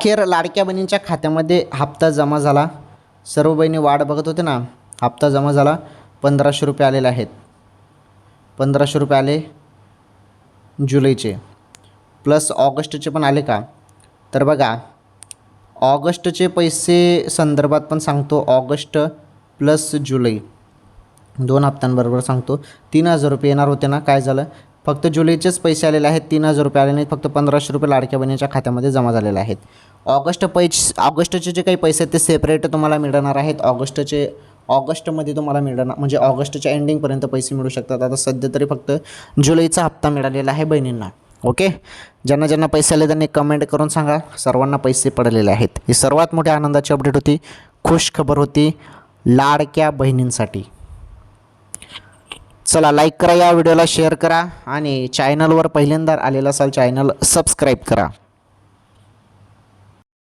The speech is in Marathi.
अखेर लाडक्या बहिणींच्या खात्यामध्ये हप्ता जमा झाला. सर्व बहिणी वाट बघत होते ना हप्ता जमा झाला. पंधराशे रुपये आलेले आहेत. पंधराशे रुपये आले जुलैचे. प्लस ऑगस्टचे पण आले का? तर बघा ऑगस्टचे पैसे संदर्भात पण सांगतो. ऑगस्ट प्लस जुलै. दोन हप्त्यांबरोबर सांगतो. तीन हजार रुपये येणार होते ना काय झालं? फक्त जुलैचेच पैसे आलेले आहेत तीन हजार रुपये आले नाहीत फक्त पंधराशे रुपये लाडक्या बहिणीच्या खात्यामध्ये जमा झालेले आहेत. ऑगस्ट पैसे ऑगस्टचे जे काही पैसे आहेत ते सेपरेट तुम्हाला मिळणार आहेत. ऑगस्टचे ऑगस्टमध्ये तुम्हाला मिळणार म्हणजे ऑगस्टच्या एंडिंगपर्यंत पैसे मिळू शकतात. आता सध्या तरी फक्त जुलैचा हप्ता मिळालेला आहे बहिणींना. ओके ज्यांना ज्यांना पैसे आले त्यांनी कमेंट करून सांगा. सर्वांना पैसे पडलेले आहेत. ही सर्वात मोठ्या आनंदाची अपडेट होती. खुश खबर होती लाडक्या बहिणींसाठी. चला लाईक करा या व्हिडिओला शेअर करा आणि चॅनलवर पहिल्यांदा आलेला असाल चॅनल सबस्क्राईब करा.